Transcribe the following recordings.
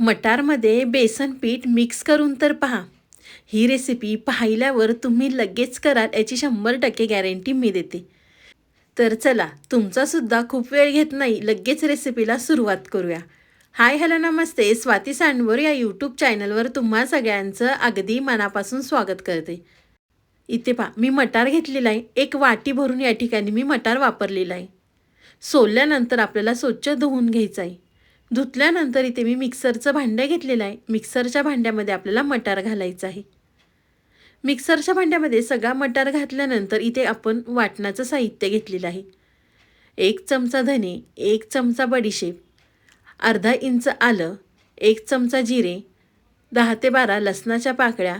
मटारमध्ये बेसन पीठ मिक्स करून तर पहा. ही रेसिपी पाहिल्यावर तुम्ही लगेच कराल याची शंभर टक्के गॅरंटी मी देते. तर चला तुमचासुद्धा खूप वेळ घेत नाही लगेच रेसिपीला सुरुवात करूया. हाय हॅलो नमस्ते. स्वाती सांडवर या यूट्यूब चॅनलवर तुम्हा सगळ्यांचं अगदी मनापासून स्वागत करते. इथे पहा मी मटार घेतलेला आहे. एक वाटी भरून या ठिकाणी मी मटार वापरलेला आहे. सोलल्यानंतर आपल्याला स्वच्छ धुवून घ्यायचं आहे. धुतल्यानंतर इथे मी मिक्सरचं भांडं घेतलेलं आहे. मिक्सरच्या भांड्यामध्ये आपल्याला मटार घालायचं आहे. मिक्सरच्या भांड्यामध्ये सगळा मटार घातल्यानंतर इथे आपण वाटणाचं साहित्य घेतलेलं आहे. एक चमचा धने एक चमचा बडीशेप अर्धा इंच आलं एक चमचा जिरे दहा ते बारा लसणाच्या पाकळ्या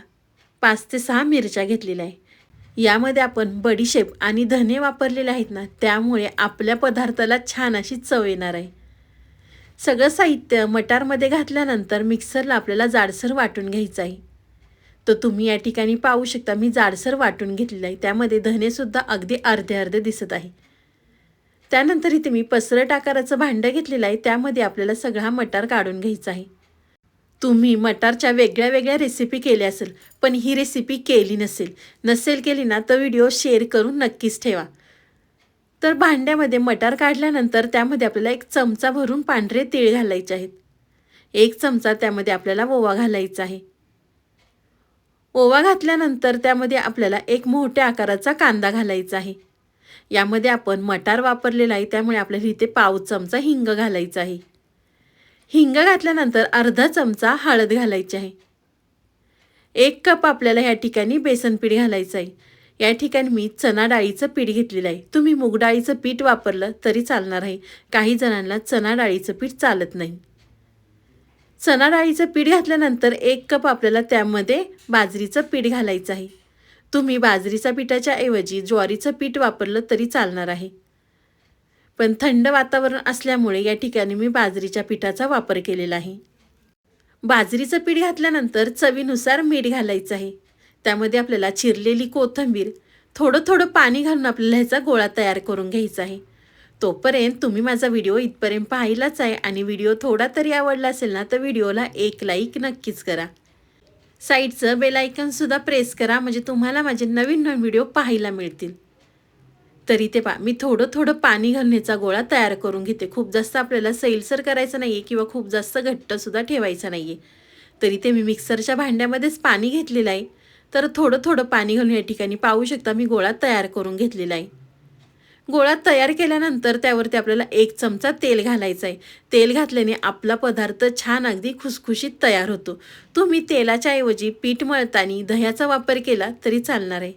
पाच ते सहा मिरच्या घेतलेल्या आहे. यामध्ये आपण बडीशेप आणि धने वापरलेले आहेत ना त्यामुळे आपल्या पदार्थाला छान अशी चव येणार आहे. सगळं साहित्य मटारमध्ये घातल्यानंतर मिक्सरला आपल्याला जाडसर वाटून घ्यायचं आहे. तर तुम्ही या ठिकाणी पाहू शकता मी जाडसर वाटून घेतलेलं आहे. त्यामध्ये धनेसुद्धा अगदी अर्धे अर्धे दिसत आहे. त्यानंतर इथे मी पसरट आकाराचं भांडं घेतलेलं आहे. त्यामध्ये आपल्याला सगळा मटार काढून घ्यायचा आहे. तुम्ही मटारच्या वेगळ्या वेगळ्या रेसिपी केल्या असेल पण ही रेसिपी केली नसेल. नसेल केली ना तर व्हिडिओ शेअर करून नक्कीच ठेवा. तर भांड्यामध्ये मटार काढल्यानंतर त्यामध्ये आपल्याला एक चमचा भरून पांढरे तीळ घालायचे आहेत. एक चमचा त्यामध्ये आपल्याला ओवा घालायचा आहे. ओवा घातल्यानंतर त्यामध्ये आपल्याला एक मोठ्या आकाराचा कांदा घालायचा आहे. यामध्ये आपण मटार वापरलेला आहे त्यामुळे आपल्याला इथे पाव चमचा हिंग घालायचा आहे. हिंग घातल्यानंतर अर्धा चमचा हळद घालायची आहे. एक कप आपल्याला ह्या ठिकाणी बेसन पीठ घालायचं आहे. या ठिकाणी मी चना डाळीचं पीठ घेतलेलं आहे. तुम्ही मूग डाळीचं पीठ वापरलं तरी चालणार आहे. काही जणांना चना डाळीचं पीठ चालत नाही. चना डाळीचं पीठ घातल्यानंतर एक कप आपल्याला त्यामध्ये बाजरीचं पीठ घालायचं आहे. तुम्ही बाजरीच्या पिठाच्या ऐवजी ज्वारीचं पीठ वापरलं तरी चालणार आहे. पण थंड वातावरण असल्यामुळे या ठिकाणी मी बाजरीच्या पिठाचा वापर केलेला आहे. बाजरीचं पीठ घातल्यानंतर चवीनुसार मीठ घालायचं आहे. त्यामध्ये आपल्याला चिरलेली कोथिंबीर थोडं थोडं पाणी घालून आपल्याला ह्याचा गोळा तयार करून घ्यायचा आहे. तोपर्यंत तुम्ही माझा व्हिडिओ इथपर्यंत पाहिलाच आहे आणि व्हिडिओ थोडा तरी आवडला असेल ना तर व्हिडिओला एक लाईक नक्कीच करा. साईडचं बेलायकनसुद्धा प्रेस करा म्हणजे तुम्हाला माझे नवीन नवीन व्हिडिओ पाहायला मिळतील. तरी ते पा मी थोडं थोडं पाणी घालण्याचा गोळा तयार करून घेते. खूप जास्त आपल्याला सैलसर करायचं नाही आहे किंवा खूप जास्त घट्टसुद्धा ठेवायचं नाही आहे तरी ते मी मिक्सरच्या भांड्यामध्येच पाणी घेतलेलं आहे. तर थोडं थोडं पाणी घालून या ठिकाणी पाहू शकता मी गोळा तयार करून घेतलेला आहे. गोळा तयार केल्यानंतर त्यावरती आपल्याला एक चमचा तेल घालायचं आहे. तेल घातल्याने आपला पदार्थ छान अगदी खुसखुशीत तयार होतो. तुम्ही तेलाच्या ऐवजी पीठ मळताना दह्याचा वापर केला तरी चालणार आहे.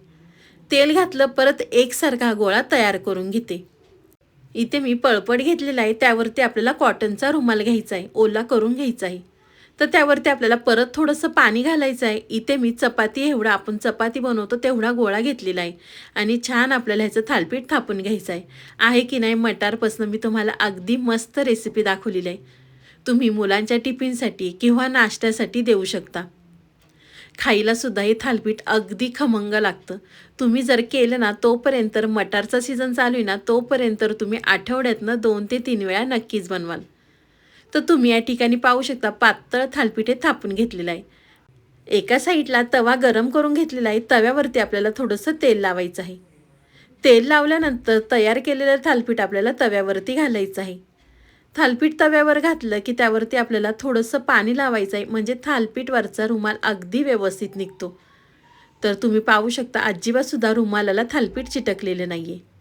तेल घातलं परत एकसारखा गोळा तयार करून घेते. इथे मी पळपट घेतलेला आहे. त्यावरती आपल्याला कॉटनचा रुमाल घ्यायचा आहे. ओला करून घ्यायचा आहे. तर त्यावरती आपल्याला परत थोडंसं पाणी घालायचं आहे. इथे मी चपाती एवढा आपण चपाती बनवतो तेवढा गोळा घेतलेला आहे. आणि छान आपल्याला ह्याचं थालपीठ थापून घ्यायचं आहे. आहे की नाही मटारपासून मी तुम्हाला अगदी मस्त रेसिपी दाखवलेली आहे. तुम्ही मुलांच्या टिफिनसाठी किंवा नाश्त्यासाठी देऊ शकता. खाईलासुद्धा हे थालपीठ अगदी खमंग लागतं. तुम्ही जर केलं ना तोपर्यंत मटारचा सीझन चालू आहे ना तोपर्यंत तुम्ही आठवड्यातनं दोन ते तीन वेळा नक्कीच बनवाल. तर तुम्ही या ठिकाणी पाहू शकता पातळ थालपीठ थापून घेतलेलं आहे. एका साईडला तवा गरम करून घेतलेला आहे तव्यावरती आपल्याला थोडंसं तेल लावायचं आहे. तेल लावल्यानंतर तयार केलेलं थालपीठ आपल्याला तव्यावरती घालायचं आहे. थालपीठ तव्यावर घातलं की त्यावरती आपल्याला थोडंसं पाणी लावायचं आहे म्हणजे थालपीठवरचा रुमाल अगदी व्यवस्थित निघतो. तर तुम्ही पाहू शकता अजिबातसुद्धा रुमालाला थालपीठ चिटकलेलं नाही आहे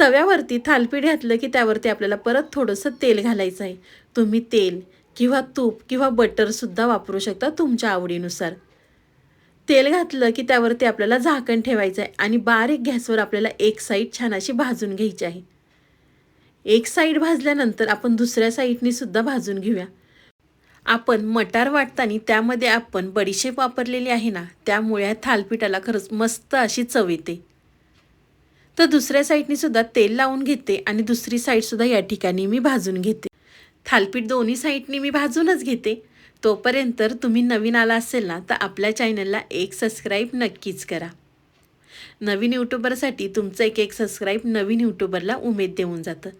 तव्यावरती थालपीठ घातलं की त्यावरती आपल्याला परत थोडंसं तेल घालायचं आहे. तुम्ही तेल किंवा तूप किंवा बटरसुद्धा वापरू शकता तुमच्या आवडीनुसार. तेल घातलं की त्यावरती आपल्याला झाकण ठेवायचं आहे आणि बारीक गॅसवर आपल्याला एक साईड छान अशी भाजून घ्यायची आहे. एक साईड भाजल्यानंतर आपण दुसऱ्या साईडनेसुद्धा भाजून घेऊया. आपण मटार वाटताना त्यामध्ये आपण बडीशेप वापरलेली आहे ना त्यामुळे थालपीठाला खरंच मस्त अशी चव येते. तर दुसऱ्या साईडनी सुद्धा तेल लावून घेते आणि दुसरी साईडसुद्धा या ठिकाणी मी भाजून घेते. थालपीठ दोन्ही साईडनी मी भाजूनच घेते. तोपर्यंत तुम्ही नवीन आला असेल ना तर आपल्या चॅनलला एक सबस्क्राईब नक्कीच करा. नवीन यूट्यूबरसाठी तुमचं एक एक सबस्क्राईब नवीन यूट्यूबरला उमेद देऊन जातं.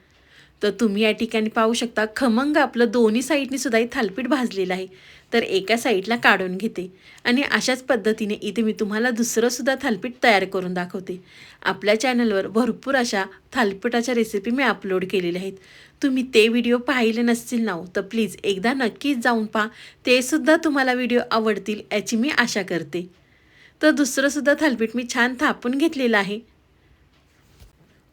तर तुम्ही या ठिकाणी पाहू शकता खमंग आपलं दोन्ही साईडनी सुद्धा हे थालपीठ भाजलेलं आहे. तर एका साईडला काढून घेते. आणि अशाच पद्धतीने इथे मी तुम्हाला दुसरंसुद्धा थालपीठ तयार करून दाखवते. आपल्या चॅनलवर भरपूर अशा थालपीठाच्या रेसिपी मी अपलोड केलेल्या आहेत. तुम्ही ते व्हिडिओ पाहिले नसतील ना हो, तर प्लीज एकदा नक्कीच जाऊन पहा. ते सुद्धा तुम्हाला व्हिडिओ आवडतील याची मी आशा करते. तर दुसरंसुद्धा थालपीठ मी छान थापून घेतलेलं आहे.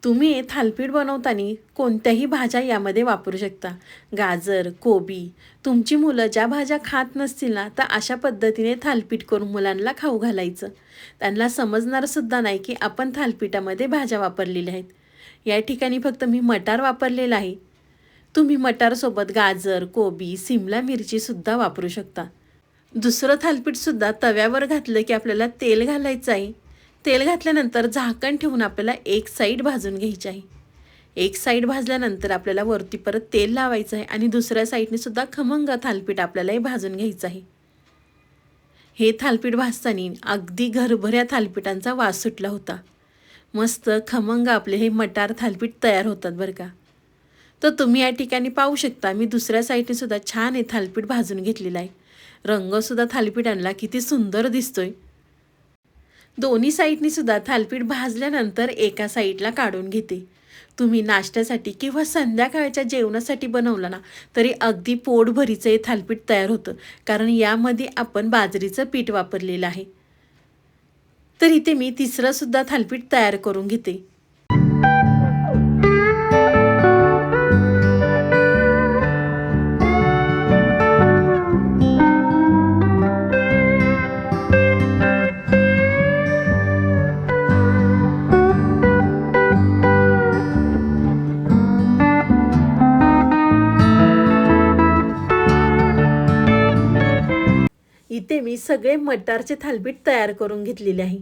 तुम्ही थालपीठ बनवताना कोणत्याही भाज्या यामध्ये वापरू शकता. गाजर कोबी तुमची मुलं ज्या भाज्या खात नसतील ना तर अशा पद्धतीने थालपीठ करून मुलांना खाऊ घालायचं. त्यांना समजणारसुद्धा नाही की आपण थालपीठामध्ये भाज्या वापरलेल्या आहेत. या ठिकाणी फक्त मी मटार वापरलेला आहे. तुम्ही मटारसोबत गाजर कोबी सिमला मिरचीसुद्धा वापरू शकता. दुसरं थालपीठसुद्धा तव्यावर घातलं की आपल्याला तेल घालायचं आहे. तेल घातल्यानंतर झाकण ठेवून आपल्याला एक साईड भाजून घ्यायची आहे. एक साईड भाजल्यानंतर आपल्याला वरती परत तेल लावायचं आहे आणि दुसऱ्या साईडने सुद्धा खमंग थालपीठ आपल्याला हे भाजून घ्यायचं आहे. हे थालपीठ भाजताना अगदी घरभऱ्या थालपीठांचा वास सुटला होता. मस्त खमंग आपले हे मटार थालपीठ तयार होतात बरं का. तर तुम्ही या ठिकाणी पाहू शकता मी दुसऱ्या साईडने सुद्धा छान हे थालपीठ भाजून घेतलेलं आहे. रंगसुद्धा थालीपीठांना किती सुंदर दिसतोय. दोन्ही साईडनी सुद्धा थालपीठ भाजल्यानंतर एका साईडला काढून घेते. तुम्ही नाश्त्यासाठी किंवा संध्याकाळच्या जेवणासाठी बनवलं ना तरी अगदी पोटभरीचं हे थालपीठ तयार होतं कारण यामध्ये आपण बाजरीचं पीठ वापरलेलं आहे. तर इथे मी तिसरंसुद्धा थालपीठ तयार करून घेते. सगळे मटारचे थालपीठ तयार करून घेतलेले आहे.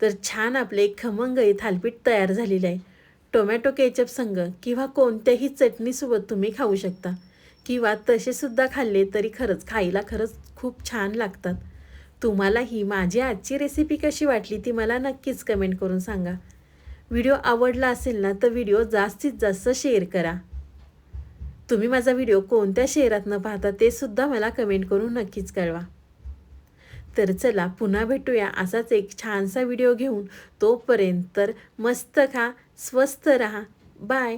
तर छान आपले खमंग हे थालपीठ तयार झालेले आहे. टोमॅटो केचप संग किंवा कोणत्याही चटणीसोबत तुम्ही खाऊ शकता. किंवा तसेसुद्धा खाल्ले तरी खरंच खायला खरंच खूप छान लागतात. तुम्हाला ही माझी आजची रेसिपी कशी वाटली ती मला नक्कीच कमेंट करून सांगा. व्हिडिओ आवडला असेल ना तर व्हिडिओ जास्तीत जास्त शेअर करा. तुम्ही माझा व्हिडिओ कोणत्या शहरातनं पाहता ते सुद्धा मला कमेंट करून नक्कीच कळवा. तर चला पुन्हा भेटूया असाच एक छानसा व्हिडिओ घेऊन. तोपर्यंत तर मस्त खा स्वस्त रहा. बाय